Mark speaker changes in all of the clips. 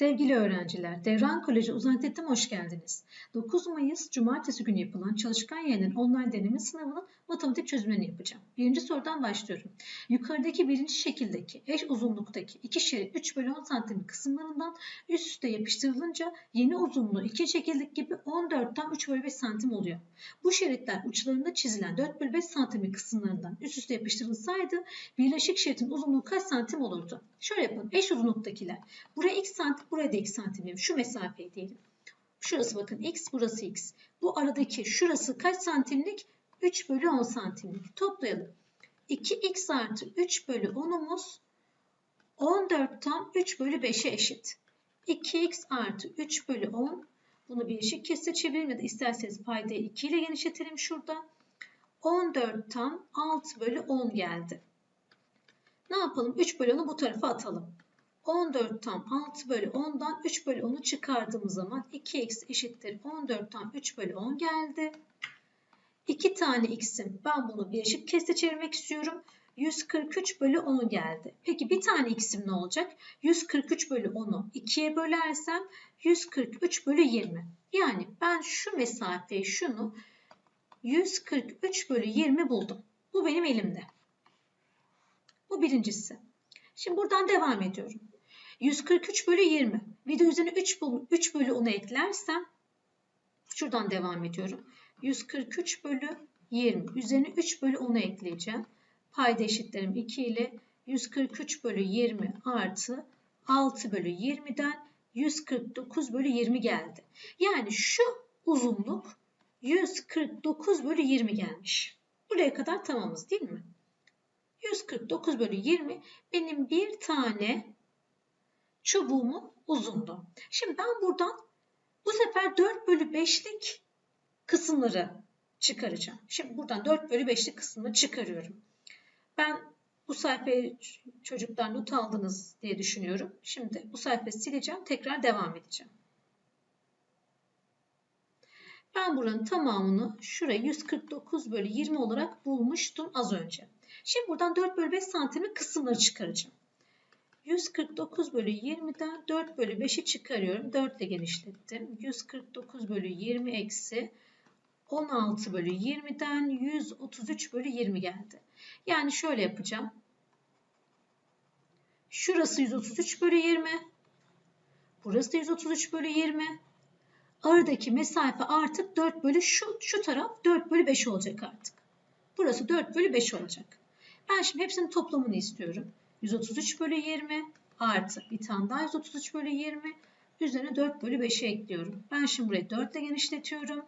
Speaker 1: Sevgili öğrenciler, Devran Koleji Uzay Tetim hoş geldiniz. 9 Mayıs Cumartesi günü yapılan çalışkan yayının online deneme sınavının matematik çözümlerini yapacağım. Birinci sorudan başlıyorum. Yukarıdaki birinci şekildeki eş uzunluktaki iki şerit 3 bölü 10 santim kısımlarından üst üste yapıştırılınca yeni uzunluğu iki şekildeki gibi 14'ten 3 bölü 5 santim oluyor. Bu şeritler uçlarında çizilen 4 bölü 5 santim kısımlarından üst üste yapıştırılsaydı birleşik şeritin uzunluğu kaç santim olurdu? Şöyle yapalım. Eş uzunluktakiler. Buraya x santim, buraya da x santim diyelim. Şu mesafeyi diyelim. Şurası bakın x, burası x. Bu aradaki şurası kaç santimlik? 3 bölü 10 santimlik. Toplayalım. 2x artı 3 bölü 10'umuz 14'ten 3 bölü 5'e eşit. 2x artı 3 bölü 10 bunu bir eşit kese çevirelim ya da isterseniz paydayı 2 ile genişletelim şurada. 14'ten 6 bölü 10 geldi. Ne yapalım? 3 bölü 10'u bu tarafa atalım. 14 tam 6 bölü 10'dan 3 bölü 10'u çıkardığımız zaman 2x eşittir 14 tam 3 bölü 10 geldi. 2 tane x'im ben bunu bir eşit keste çevirmek istiyorum. 143 bölü 10 geldi. Peki bir tane x'im ne olacak? 143 bölü 10'u 2'ye bölersem 143 bölü 20. Yani ben şu mesafeyi şunu 143 bölü 20 buldum. Bu benim elimde. Bu birincisi. Şimdi buradan devam ediyorum. 143 bölü 20. Bir de üzerine 3, 3 bölü 10'u eklersem şuradan devam ediyorum. 143 bölü 20. Üzerine 3 bölü 10'u ekleyeceğim. Payda eşitlerim 2 ile 143 bölü 20 artı 6 bölü 20'den 149 bölü 20 geldi. Yani şu uzunluk 149 bölü 20 gelmiş. Buraya kadar tamamız değil mi? 149 bölü 20 benim bir tane çubuğumun uzunluğu. Şimdi ben buradan bu sefer 4 bölü 5'lik kısımları çıkaracağım. Şimdi buradan 4 bölü 5'lik kısmını çıkarıyorum. Ben bu sayfayı çocuklar not aldınız diye düşünüyorum. Şimdi bu sayfayı sileceğim. Tekrar devam edeceğim. Ben buranın tamamını şuraya 149 bölü 20 olarak bulmuştum az önce. Şimdi buradan 4 bölü 5 santimlik kısımları çıkaracağım. 149 bölü 20'den 4 bölü 5'i çıkarıyorum. 4 ile genişlettim. 149 bölü 20 eksi 16 bölü 20'den 133 bölü 20 geldi. Yani şöyle yapacağım. Şurası 133 bölü 20. Burası da 133 bölü 20. Aradaki mesafe artık 4 bölü şu, şu taraf 4 bölü 5 olacak artık. Burası 4 bölü 5 olacak. Ben şimdi hepsinin toplamını istiyorum. 133 bölü 20 artı bir tane daha 133 bölü 20 üzerine 4 bölü 5'i ekliyorum. Ben şimdi burayı 4 ile genişletiyorum.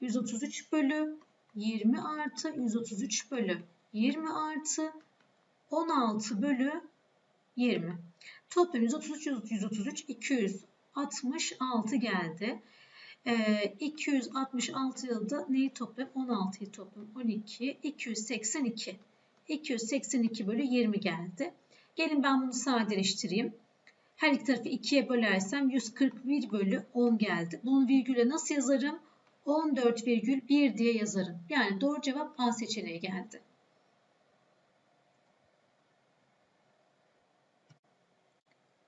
Speaker 1: 133 bölü 20 artı 133 bölü 20 artı 16 bölü 20. Toplam 133, 133, 266 geldi. Ee, 266 yılda neyi toplam? 16'yı toplam. 12, 282. 282 bölü 20 geldi. Gelin ben bunu sadeleştireyim. Her iki tarafı 2'ye bölersem 141 bölü 10 geldi. Bunu virgüle nasıl yazarım? 14,1 diye yazarım. Yani doğru cevap A seçeneği geldi.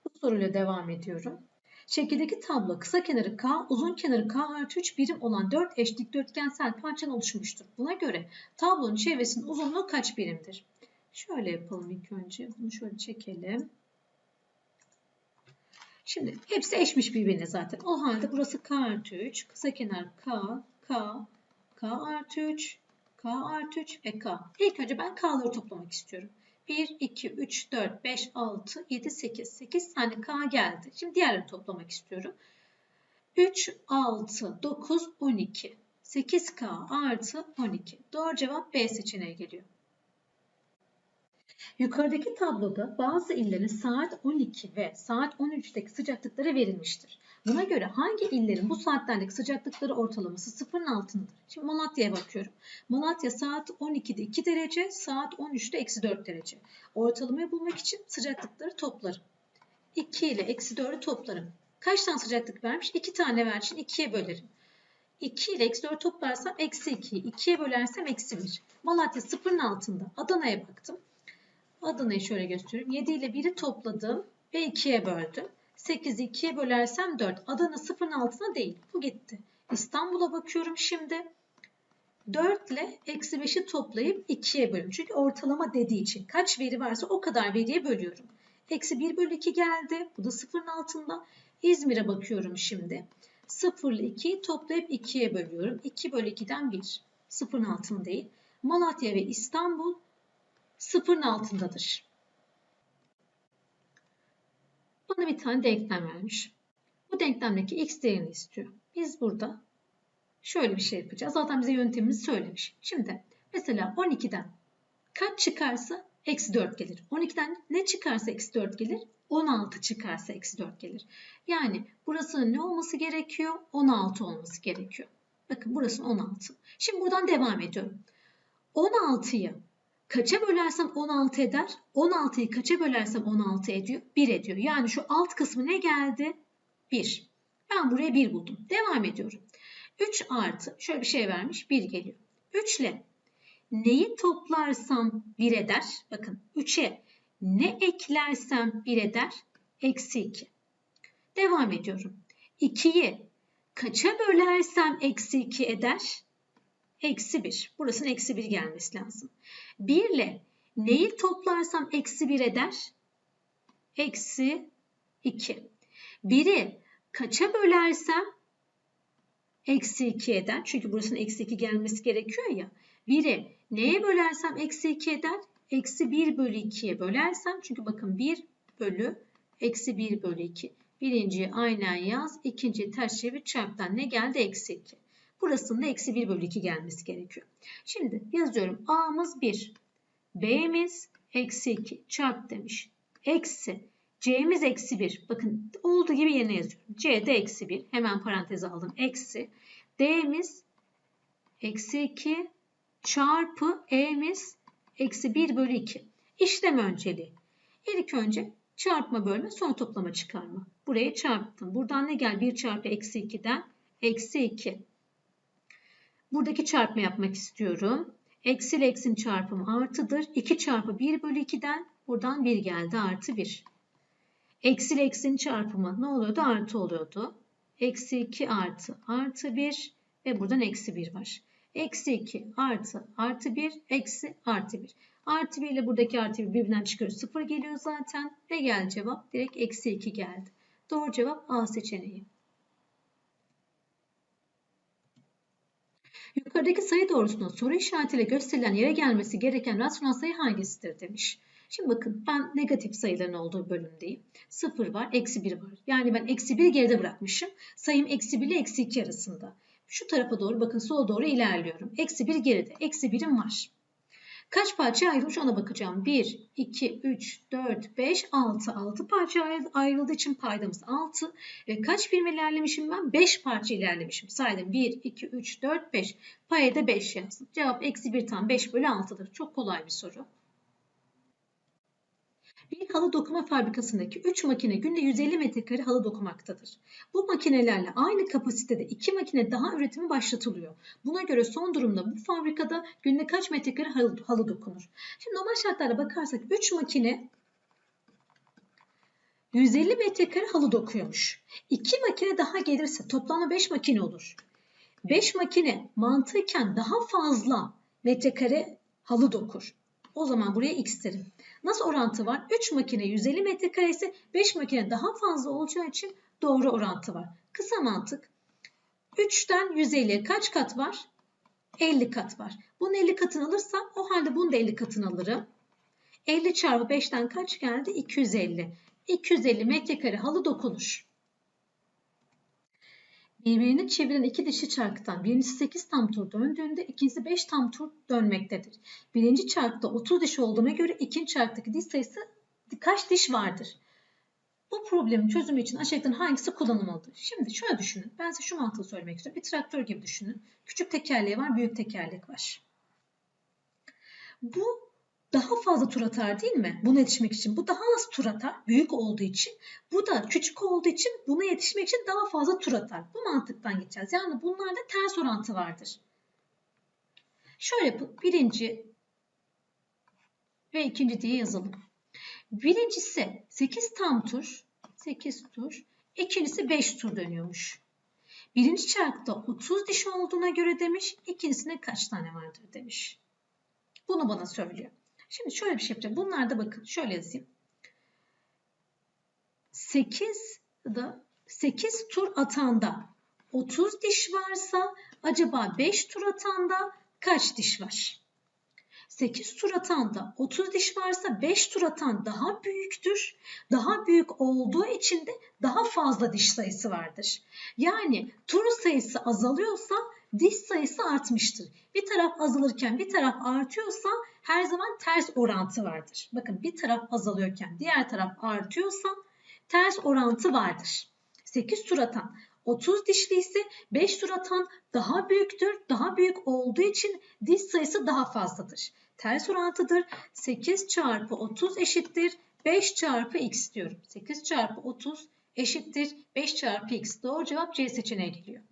Speaker 1: Bu soruyla devam ediyorum. Şekildeki tablo kısa kenarı K, uzun kenarı K artı 3 birim olan 4 eş dikdörtgensel parçadan oluşmuştur. Buna göre tablonun çevresinin uzunluğu kaç birimdir? Şöyle yapalım ilk önce. Bunu şöyle çekelim. Şimdi hepsi eşmiş birbirine zaten. O halde burası K artı 3. Kısa kenar K, K, K artı 3, K artı 3 ve K. İlk önce ben K'ları toplamak istiyorum. 1, 2, 3, 4, 5, 6, 7, 8. 8 tane K geldi. Şimdi diğerlerini toplamak istiyorum. 3, 6, 9, 12. 8K artı 12. Doğru cevap B seçeneği geliyor. Yukarıdaki tabloda bazı illerin saat 12 ve saat 13'teki sıcaklıkları verilmiştir. Buna göre hangi illerin bu saatlerdeki sıcaklıkları ortalaması sıfırın altındadır? Şimdi Malatya'ya bakıyorum. Malatya saat 12'de 2 derece, saat 13'te eksi 4 derece. Ortalamayı bulmak için sıcaklıkları toplarım. 2 ile eksi 4'ü toplarım. Kaç tane sıcaklık vermiş? 2 tane vermiş için 2'ye bölerim. 2 ile eksi 4 toplarsam eksi 2, 2'ye bölersem eksi 1. Malatya sıfırın altında. Adana'ya baktım. Adana'yı şöyle gösteriyorum. 7 ile 1'i topladım ve 2'ye böldüm. 8'i 2'ye bölersem 4. Adana sıfırın altına değil. Bu gitti. İstanbul'a bakıyorum şimdi. 4 ile eksi 5'i toplayıp 2'ye bölüyorum. Çünkü ortalama dediği için kaç veri varsa o kadar veriye bölüyorum. Eksi 1 bölü 2 geldi. Bu da sıfırın altında. İzmir'e bakıyorum şimdi. 0 ile 2'yi toplayıp 2'ye bölüyorum. 2 bölü 2'den 1. Sıfırın altında değil. Malatya ve İstanbul sıfırın altındadır. Bana bir tane denklem vermiş. Bu denklemdeki x değerini istiyor. Biz burada şöyle bir şey yapacağız. Zaten bize yöntemimizi söylemiş. Şimdi mesela 12'den kaç çıkarsa eksi 4 gelir. 12'den ne çıkarsa eksi 4 gelir. 16 çıkarsa eksi 4 gelir. Yani burasının ne olması gerekiyor? 16 olması gerekiyor. Bakın burası 16. Şimdi buradan devam ediyorum. 16'yı kaça bölersem 16 eder? 16'yı kaça bölersem 16 ediyor? 1 ediyor. Yani şu alt kısmı ne geldi? 1. Ben buraya 1 buldum. Devam ediyorum. 3 artı şöyle bir şey vermiş 1 geliyor. 3 ile neyi toplarsam 1 eder? Bakın 3'e ne eklersem 1 eder? Eksi 2. Devam ediyorum. 2'yi kaça bölersem eksi 2 eder? Eksi 1. Burasının eksi 1 gelmesi lazım. 1 ile neyi toplarsam eksi 1 eder? Eksi 2. 1'i kaça bölersem eksi 2 eder. Çünkü burasının eksi 2 gelmesi gerekiyor ya. 1'i neye bölersem eksi 2 eder? Eksi 1 bölü 2'ye bölersem. Çünkü bakın 1 bölü eksi 1 bölü 2. Birinciyi aynen yaz. ikinciyi ters çevir çarptan ne geldi? Eksi 2. Burasının da eksi 1 bölü 2 gelmesi gerekiyor. Şimdi yazıyorum. A'mız 1. B'miz eksi 2 çarp demiş. Eksi. C'miz eksi 1. Bakın olduğu gibi yerine yazıyorum. C'de eksi 1. Hemen paranteze aldım. Eksi. D'miz eksi 2 çarpı E'miz eksi 1 bölü 2. İşlem önceliği. İlk önce çarpma bölme sonra toplama çıkarma. Buraya çarptım. Buradan ne gel? 1 çarpı eksi 2'den eksi 2. Buradaki çarpma yapmak istiyorum. Eksi ile eksinin çarpımı artıdır. 2 çarpı 1 bölü 2'den buradan 1 geldi artı 1. Eksi ile eksinin çarpımı ne oluyordu? Artı oluyordu. Eksi 2 artı artı 1 ve buradan eksi 1 var. Eksi 2 artı artı 1 eksi artı 1. Artı 1 ile buradaki artı 1 birbirinden çıkıyor. 0 geliyor zaten. Ne geldi cevap? Direkt eksi 2 geldi. Doğru cevap A seçeneği. Yukarıdaki sayı doğrusunda soru işaretiyle gösterilen yere gelmesi gereken rasyonel sayı hangisidir demiş. Şimdi bakın ben negatif sayıların olduğu bölümdeyim. 0 var, eksi 1 var. Yani ben eksi 1'i geride bırakmışım. Sayım eksi 1 ile eksi 2 arasında. Şu tarafa doğru bakın sola doğru ilerliyorum. Eksi 1 geride. Eksi 1'im var. Kaç parça ayrılmış ona bakacağım. 1, 2, 3, 4, 5, 6. 6 parça ayrıldığı için paydamız 6. Ve kaç birim ilerlemişim ben? 5 parça ilerlemişim. Saydım 1, 2, 3, 4, 5. Paya da 5 yazdım. Cevap eksi 1 tam 5 bölü 6'dır. Çok kolay bir soru. Bir halı dokuma fabrikasındaki 3 makine günde 150 metrekare halı dokumaktadır. Bu makinelerle aynı kapasitede 2 makine daha üretimi başlatılıyor. Buna göre son durumda bu fabrikada günde kaç metrekare halı, halı dokunur? Şimdi normal şartlarda bakarsak 3 makine 150 metrekare halı dokuyormuş. 2 makine daha gelirse toplamda 5 makine olur. 5 makine mantıken daha fazla metrekare halı dokur. O zaman buraya x derim. Nasıl orantı var? 3 makine 150 metrekare ise 5 makine daha fazla olacağı için doğru orantı var. Kısa mantık. 3'ten 150'ye kaç kat var? 50 kat var. Bunun 50 katını alırsam o halde bunu da 50 katını alırım. 50 çarpı 5'ten kaç geldi? 250. 250 metrekare halı dokunur. Birbirini çeviren iki dişi çarktan birincisi 8 tam tur döndüğünde ikincisi 5 tam tur dönmektedir. Birinci çarkta 30 diş olduğuna göre ikinci çarktaki diş sayısı kaç diş vardır? Bu problemin çözümü için aşağıdakilerin hangisi kullanılmalıdır? Şimdi şöyle düşünün. Ben size şu mantığı söylemek istiyorum. Bir traktör gibi düşünün. Küçük tekerleği var, büyük tekerlek var. Bu daha fazla tur atar değil mi? Buna yetişmek için. Bu daha az tur atar. Büyük olduğu için. Bu da küçük olduğu için buna yetişmek için daha fazla tur atar. Bu mantıktan gideceğiz. Yani bunlarda ters orantı vardır. Şöyle. Birinci ve ikinci diye yazalım. Birincisi 8 tam tur. 8 tur. İkincisi 5 tur dönüyormuş. Birinci çarkta 30 diş olduğuna göre demiş. İkincisinde kaç tane vardır demiş. Bunu bana söylüyor. Şimdi şöyle bir şey yapacağım. Bunlarda bakın şöyle yazayım. 8 da 8 tur atanda 30 diş varsa acaba 5 tur atanda kaç diş var? 8 tur atanda 30 diş varsa 5 tur atan daha büyüktür. Daha büyük olduğu için de daha fazla diş sayısı vardır. Yani tur sayısı azalıyorsa diş sayısı artmıştır. Bir taraf azalırken bir taraf artıyorsa her zaman ters orantı vardır. Bakın bir taraf azalıyorken diğer taraf artıyorsa ters orantı vardır. 8 tur atan 30 dişli ise 5 tur atan daha büyüktür. Daha büyük olduğu için diş sayısı daha fazladır. Ters orantıdır. 8 çarpı 30 eşittir. 5 çarpı x diyorum. 8 çarpı 30 eşittir. 5 çarpı x. Doğru cevap C seçeneği geliyor.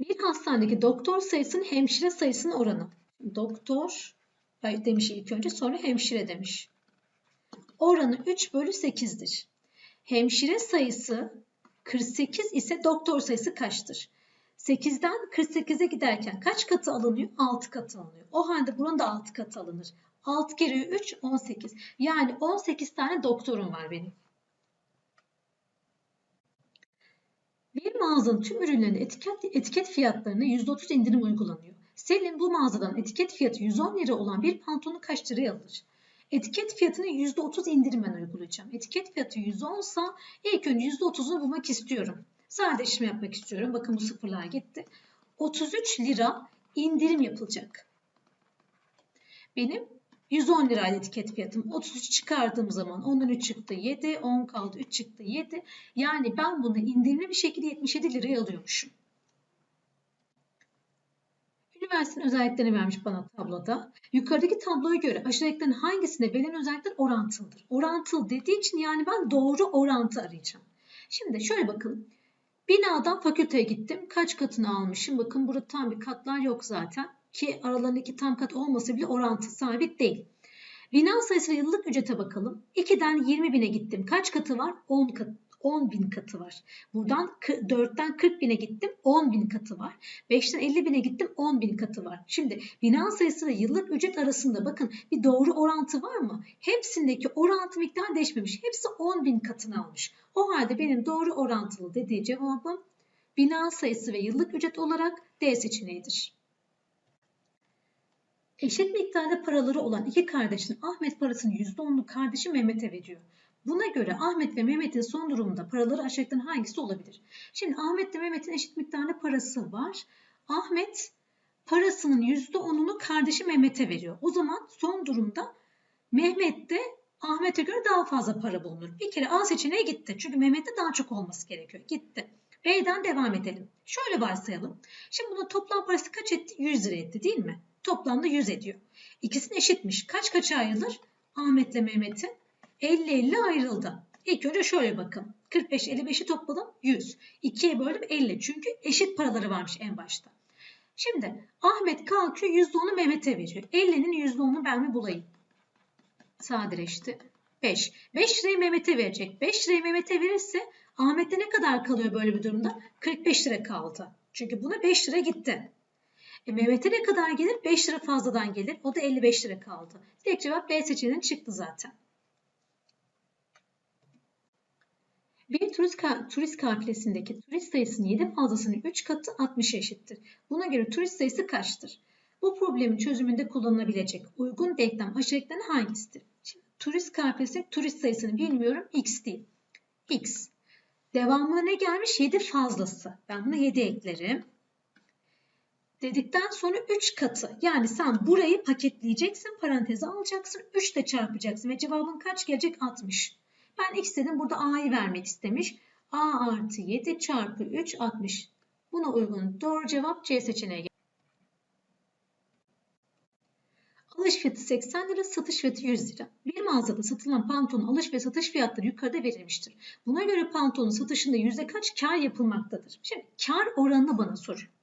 Speaker 1: Bir hastanedeki doktor sayısının hemşire sayısının oranı. Doktor demiş ilk önce sonra hemşire demiş. Oranı 3 bölü 8'dir. Hemşire sayısı 48 ise doktor sayısı kaçtır? 8'den 48'e giderken kaç katı alınıyor? 6 katı alınıyor. O halde buranın da 6 katı alınır. 6 kere 3 18. Yani 18 tane doktorum var benim. Bir mağazanın tüm ürünlerinde etiket, etiket fiyatlarına %30 indirim uygulanıyor. Selin bu mağazadan etiket fiyatı 110 lira olan bir pantolonu kaç liraya alır? Etiket fiyatını %30 indirimden uygulayacağım. Etiket fiyatı 110 sa ilk önce %30'unu bulmak istiyorum. Sadeleştirme yapmak istiyorum. Bakın bu sıfırlar gitti. 33 lira indirim yapılacak. Benim 110 liraydı etiket fiyatım. 33 çıkardığım zaman 10'dan 3 çıktı 7, 10 kaldı 3 çıktı 7. Yani ben bunu indirimli bir şekilde 77 liraya alıyormuşum. Üniversitenin özelliklerini vermiş bana tabloda. Yukarıdaki tabloya göre aşağıdakilerin hangisinde verilen özellikler orantılıdır? Orantılı dediği için yani ben doğru orantı arayacağım. Şimdi şöyle bakalım. Binadan fakülteye gittim. Kaç katını almışım? Bakın burada tam bir katlar yok zaten. Ki aralarındaki tam kat olmasa bile orantı sabit değil. Bina sayısı ve yıllık ücrete bakalım. 2'den 20 bine gittim. Kaç katı var? 10 kat. 10 bin katı var. Buradan 4'ten 40 bine gittim 10 bin katı var. 5'ten 50 bine gittim 10 bin katı var. Şimdi bina sayısı ve yıllık ücret arasında bakın bir doğru orantı var mı? Hepsindeki orantı miktarı değişmemiş. Hepsi 10 bin katını almış. O halde benim doğru orantılı dediği cevabım bina sayısı ve yıllık ücret olarak D seçeneğidir. Eşit miktarda paraları olan iki kardeşin Ahmet parasını %10'lu kardeşi Mehmet'e veriyor. Buna göre Ahmet ve Mehmet'in son durumunda paraları aşağıdakilerden hangisi olabilir? Şimdi Ahmet ve Mehmet'in eşit miktarda parası var. Ahmet parasının %10'unu kardeşi Mehmet'e veriyor. O zaman son durumda Mehmet de Ahmet'e göre daha fazla para bulunur. Bir kere A seçeneği gitti. Çünkü Mehmet'te daha çok olması gerekiyor. Gitti. B'den devam edelim. Şöyle varsayalım. Şimdi bunun toplam parası kaç etti? 100 lira etti değil mi? Toplamda 100 ediyor. İkisini eşitmiş. Kaç kaça ayrılır? Ahmet'le Mehmet'in 50-50 ayrıldı. İlk önce şöyle bakın. 45 55'i topladım 100. 2'ye böldüm 50. Çünkü eşit paraları varmış en başta. Şimdi Ahmet kalkıyor %10'u Mehmet'e veriyor. 50'nin %10'unu ben mi bulayım? Sadeleşti. 5. 5 lirayı Mehmet'e verecek. 5 lirayı Mehmet'e verirse Ahmet'te ne kadar kalıyor böyle bir durumda? 45 lira kaldı. Çünkü buna 5 lira gitti. E, Mehmet'e ne kadar gelir? 5 lira fazladan gelir. O da 55 lira kaldı. Tek cevap B seçeneğinin çıktı zaten. Bir turist, turist kafilesindeki turist sayısının 7 fazlasının 3 katı 60 eşittir. Buna göre turist sayısı kaçtır? Bu problemin çözümünde kullanılabilecek uygun denklem aşağıdakilerin hangisidir? Şimdi, turist kafilesindeki turist sayısını bilmiyorum. X değil. X. Devamına ne gelmiş? 7 fazlası. Ben buna 7 eklerim. Dedikten sonra 3 katı. Yani sen burayı paketleyeceksin. Paranteze alacaksın. 3 ile çarpacaksın. Ve cevabın kaç gelecek? 60. Ben x burada a'yı vermek istemiş. a artı 7 çarpı 3 60. Buna uygun doğru cevap C seçeneği. Alış fiyatı 80 lira, satış fiyatı 100 lira. Bir mağazada satılan pantolonun alış ve satış fiyatları yukarıda verilmiştir. Buna göre pantolonun satışında yüzde kaç kar yapılmaktadır? Şimdi kar oranını bana soruyor.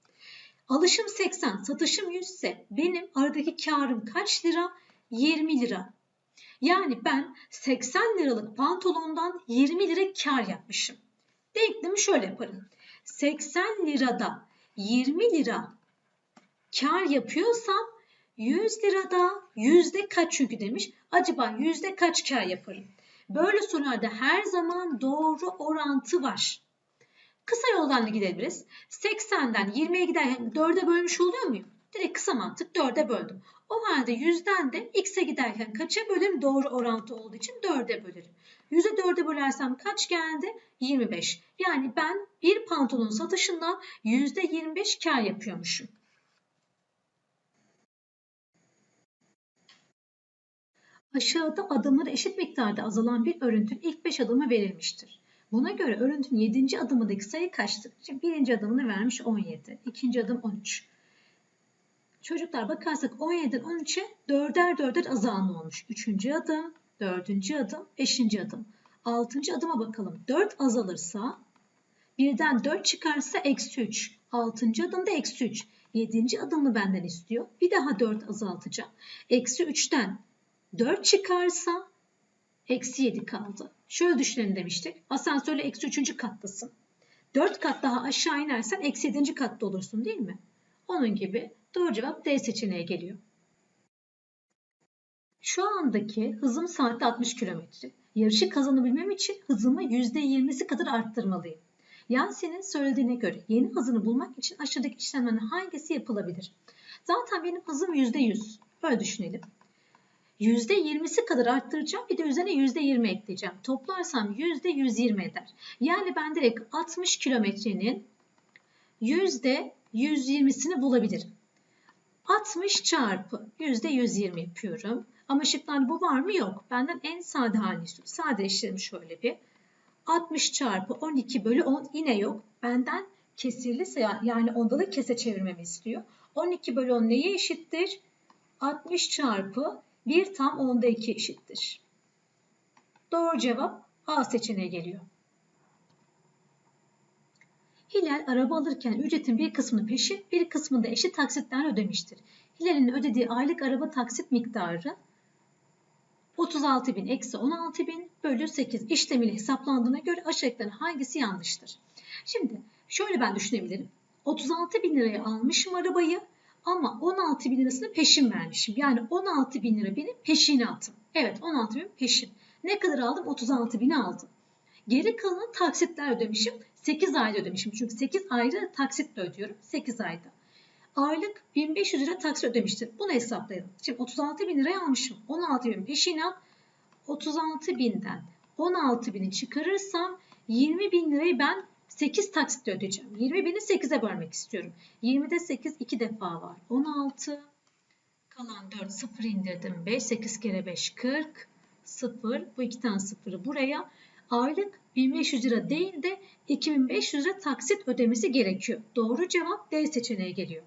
Speaker 1: Alışım 80, satışım 100 ise benim aradaki karım kaç lira? 20 lira. Yani ben 80 liralık pantolondan 20 lira kar yapmışım. Denklemi şöyle yaparım. 80 lirada 20 lira kar yapıyorsam 100 lirada yüzde kaç çünkü demiş. Acaba yüzde kaç kar yaparım? Böyle sorularda her zaman doğru orantı var. Kısa yoldan da gidebiliriz. 80'den 20'ye giderken 4'e bölmüş oluyor muyum? Direkt kısa mantık 4'e böldüm. O halde 100'den de x'e giderken kaça bölürüm? Doğru orantı olduğu için 4'e bölerim. 100'e 4'e bölersem kaç geldi? 25. Yani ben bir pantolon satışından %25 kar yapıyormuşum. Aşağıda adımları eşit miktarda azalan bir örüntünün ilk 5 adımı verilmiştir. Buna göre örüntünün 7. adımındaki sayı kaçtır? Şimdi birinci adımını vermiş 17, ikinci adım 13. Çocuklar bakarsak 17'den 13'e dörder dörder azalma olmuş. Üçüncü adım, dördüncü adım, beşinci adım. Altıncı adıma bakalım. 4 azalırsa, birden 4 çıkarsa eksi 3. Altıncı adımda eksi 3. Yedinci adımı benden istiyor. Bir daha 4 azaltacağım. Eksi 3'ten 4 çıkarsa eksi 7 kaldı. Şöyle düşünelim demiştik. Asansörle eksi 3. kattasın. 4 kat daha aşağı inersen eksi 7. katta olursun değil mi? Onun gibi doğru cevap D seçeneği geliyor. Şu andaki hızım saatte 60 km. Yarışı kazanabilmem için hızımı %20'si kadar arttırmalıyım. Yasin'in söylediğine göre yeni hızını bulmak için aşağıdaki işlemlerin hangisi yapılabilir? Zaten benim hızım %100. Böyle düşünelim. %20'si kadar arttıracağım. Bir de üzerine %20 ekleyeceğim. Toplarsam %120 eder. Yani ben direkt 60 kilometrenin %120'sini bulabilirim. 60 çarpı %120 yapıyorum. Ama şıklarda bu var mı? Yok. Benden en sade halini istiyor. Sadeleştirelim şöyle bir. 60 çarpı 12 bölü 10 yine yok. Benden kesirli yani ondalık kese çevirmemi istiyor. 12 bölü 10 neye eşittir? 60 çarpı 1 tam onda 2 eşittir. Doğru cevap A seçeneği geliyor. Hilal araba alırken ücretin bir kısmını peşin, bir kısmını da eşit taksitten ödemiştir. Hilal'in ödediği aylık araba taksit miktarı 36.000 eksi 16.000 bölü 8 işlemiyle hesaplandığına göre aşağıdakilerin hangisi yanlıştır? Şimdi şöyle ben düşünebilirim. 36.000 liraya almışım arabayı ama 16 bin lirasını peşin vermişim. Yani 16 bin lira benim peşinatım. Evet 16 bin peşin. Ne kadar aldım? 36 bini aldım. Geri kalanı taksitler ödemişim. 8 ayda ödemişim. Çünkü 8 ayrı taksitle ödüyorum. 8 ayda. Aylık 1500 lira taksit ödemiştir. Bunu hesaplayalım. Şimdi 36 bin liraya almışım. 16 bin peşinat. 36 binden 16 bini çıkarırsam 20 bin lirayı ben 8 taksitle ödeyeceğim. 20 bini 8'e bölmek istiyorum. 20'de 8 2 defa var. 16. Kalan 4 0 indirdim. 5 8 kere 5 40. 0 bu iki tane sıfırı buraya. Aylık 1500 lira değil de 2500 lira taksit ödemesi gerekiyor. Doğru cevap D seçeneği geliyor.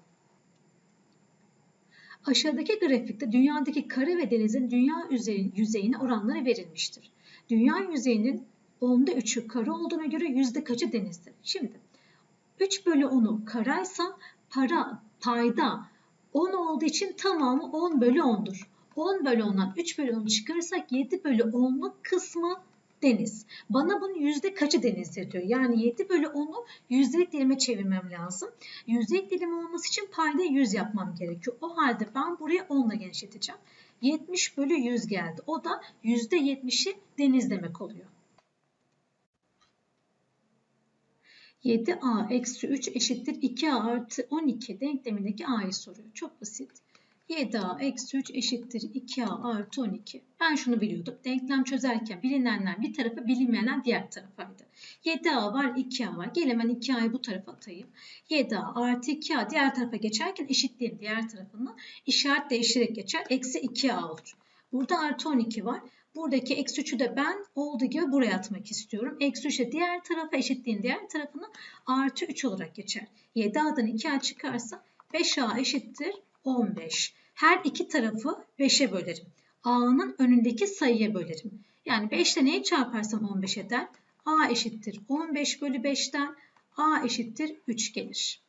Speaker 1: Aşağıdaki grafikte dünyadaki kara ve denizin dünya yüzeyine oranları verilmiştir. Dünya yüzeyinin onda 3'ü kara olduğuna göre yüzde kaçı denizdir? Şimdi 3 bölü 10'u karaysa para payda 10 olduğu için tamamı 10 bölü 10'dur. 10 bölü 10'dan 3 bölü 10 çıkarırsak 7 bölü 10'luk kısmı deniz. Bana bunun yüzde kaçı denizdir diyor. Yani 7 bölü 10'u yüzdelik dilime çevirmem lazım. Yüzdelik dilim olması için payda 100 yapmam gerekiyor. O halde ben buraya 10 ile genişleteceğim. 70 bölü 100 geldi. O da yüzde 70'i deniz demek oluyor. 7a eksi 3 eşittir 2a artı 12 denklemindeki a'yı soruyor. Çok basit. 7a eksi 3 eşittir 2a artı 12. Ben şunu biliyordum. Denklem çözerken bilinenler bir tarafa bilinmeyenler diğer tarafaydı. 7a var 2a var. Gel hemen 2a'yı bu tarafa atayım. 7a artı 2a diğer tarafa geçerken eşitliğin diğer tarafını işaret değiştirerek geçer. Eksi 2a olur. Burada artı 12 var. Buradaki eksi 3'ü de ben olduğu gibi buraya atmak istiyorum. Eksi 3'e diğer tarafa eşitliğin diğer tarafını artı 3 olarak geçer. 7a'dan 2a çıkarsa 5a eşittir 15. Her iki tarafı 5'e bölerim. a'nın önündeki sayıya bölerim. Yani 5 ile neyi çarparsam 15 eder? a eşittir 15 bölü 5'ten a eşittir 3 gelir.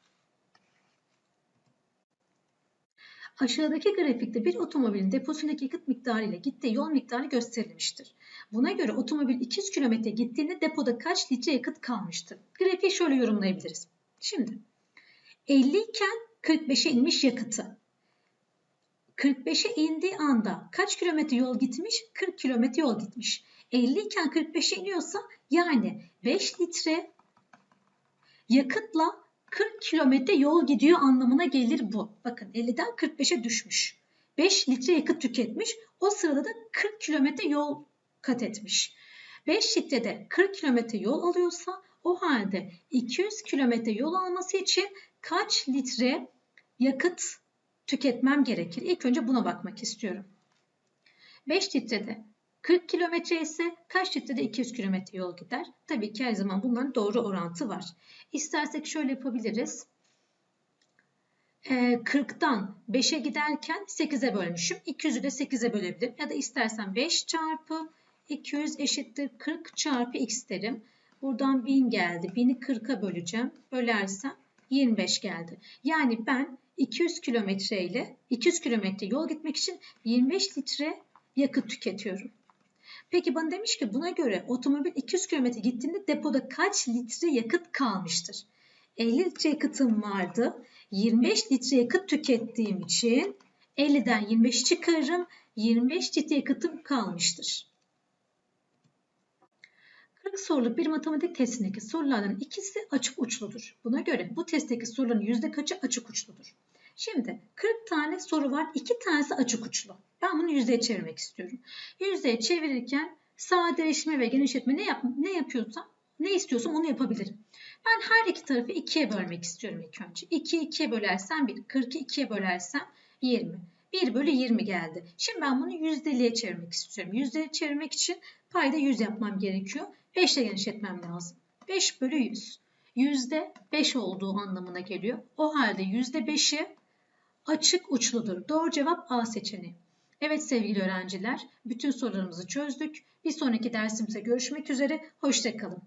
Speaker 1: Aşağıdaki grafikte bir otomobilin deposundaki yakıt miktarı ile gittiği yol miktarı gösterilmiştir. Buna göre otomobil 200 km gittiğinde depoda kaç litre yakıt kalmıştır? Grafiği şöyle yorumlayabiliriz. Şimdi 50 iken 45'e inmiş yakıtı. 45'e indiği anda kaç kilometre yol gitmiş? 40 kilometre yol gitmiş. 50 iken 45'e iniyorsa yani 5 litre yakıtla 40 kilometre yol gidiyor anlamına gelir bu. Bakın 50'den 45'e düşmüş. 5 litre yakıt tüketmiş. O sırada da 40 kilometre yol kat etmiş. 5 litrede 40 kilometre yol alıyorsa o halde 200 kilometre yol alması için kaç litre yakıt tüketmem gerekir? İlk önce buna bakmak istiyorum. 5 litrede 40 kilometre ise kaç litrede 200 kilometre yol gider? Tabii ki her zaman bunların doğru orantı var. İstersek şöyle yapabiliriz. 40'tan ee, 5'e giderken 8'e bölmüşüm. 200'ü de 8'e bölebilirim. Ya da istersen 5 çarpı 200 eşittir 40 çarpı x derim. Buradan 1000 geldi. 1000'i 40'a böleceğim. Bölersem 25 geldi. Yani ben 200 kilometre ile 200 kilometre yol gitmek için 25 litre yakıt tüketiyorum. Peki bana demiş ki buna göre otomobil 200 km gittiğinde depoda kaç litre yakıt kalmıştır? 50 litre yakıtım vardı. 25 litre yakıt tükettiğim için 50'den 25 çıkarırım. 25 litre yakıtım kalmıştır. 40 soruluk bir matematik testindeki sorulardan ikisi açık uçludur. Buna göre bu testteki soruların yüzde kaçı açık uçludur? Şimdi 40 tane soru var. 2 tanesi açık uçlu. Ben bunu yüzdeye çevirmek istiyorum. Yüzdeye çevirirken sadeleşme ve genişletme ne, yap ne yapıyorsam ne istiyorsam onu yapabilirim. Ben her iki tarafı ikiye bölmek istiyorum ilk önce. 2'yi 2'ye bölersem 1, 40'ı 2'ye bölersem 20. 1 bölü 20 geldi. Şimdi ben bunu yüzdeliğe çevirmek istiyorum. Yüzdeliğe çevirmek için payda 100 yapmam gerekiyor. 5 ile genişletmem lazım. 5 bölü 100. Yüzde 5 olduğu anlamına geliyor. O halde yüzde 5'i açık uçludur. Doğru cevap A seçeneği. Evet sevgili öğrenciler, bütün sorularımızı çözdük. Bir sonraki dersimizde görüşmek üzere. Hoşçakalın.